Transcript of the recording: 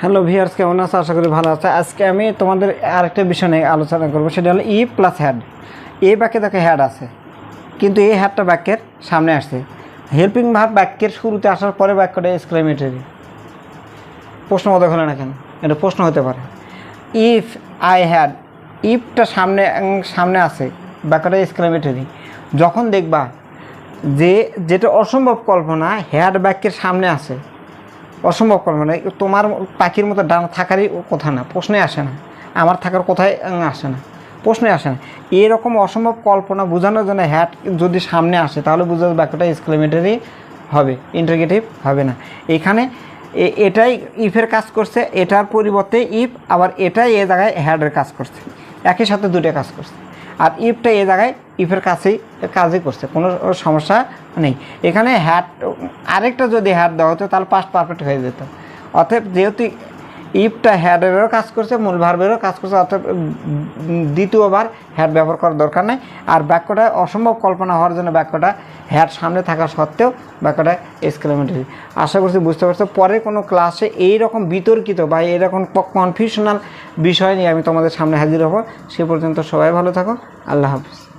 Hello viewers কেমন আছে? আশা করি ভালো আছে। আজকে আমি তোমাদের আরেকটা বিষয় নিয়ে আলোচনা করব, সেটা হলো ই প্লাস হ্যাড এ বাক্যে দেখো হ্যাড আছে, কিন্তু এই হ্যাডটা বাক্যের সামনে আসছে। হেল্পিং ভাব বাক্যের শুরুতে আসার পরে বাক্যটা এক্সক্লেমেটরি প্রশ্ন মতো হলো না কেন? এটা প্রশ্ন হতে পারে। ইফ আই হ্যাড ইফটা সামনে সামনে আছে, বাক্যটা এক্সক্লেমেটরি যখন দেখবা যে, যেটা অসম্ভব কল্পনা হ্যাড বাক্যের সামনে আছে অসম্ভব কল্পনা তোমার পাখির মতো ডানা থাকারই কথা না প্রশ্নে আসে না। আমার থাকার কোথায় আসে না। প্রশ্নে আসে না। এরকম অসম্ভব কল্পনা বোঝানোর জন্য হ্যাট যদি সামনে আসে, তাহলে বোঝা যাবে বাক্যটা এক্সক্লেমেটারি হবে ইন্টারগেটিভ হবে না। এখানে এটাই ইফের কাজ করছে, এটার পরিবর্তে ইফ আবার এটাই এ জায়গায় হ্যাডের কাজ করছে। একই সাথে দুটো কাজ করছে। আর ইফটা এ জায়গায় ইফের কাছেই, কাজই করছে, কোনো সমস্যা নেই। এখানে হ্যাট আরেকটা যদি হ্যাট দেওয়া হতো, তাহলে পাস্ট পারফেক্ট হয়ে যেত। অতএব যেহেতু ইফটা হ্যাডেরও কাজ করছে, মূল ভার্বেরও কাজ করছে, অর্থাৎ দ্বিতীয়বার হ্যাড ব্যবহার করার দরকার নেই। আর বাক্যটা অসম্ভব কল্পনা হওয়ার জন্য বাক্যটা হ্যাড সামনে থাকা সত্ত্বেও বাক্যটা এক্সক্লেমেটারি। আশা করছি বুঝতে পারছ। পরে কোনো ক্লাসে এই রকম বিতর্কিত বা এরকম কনফিউশনাল বিষয় নিয়ে আমি তোমাদের সামনে হাজির হব। সে পর্যন্ত সবাই ভালো থাকো। আল্লাহ হাফিজ।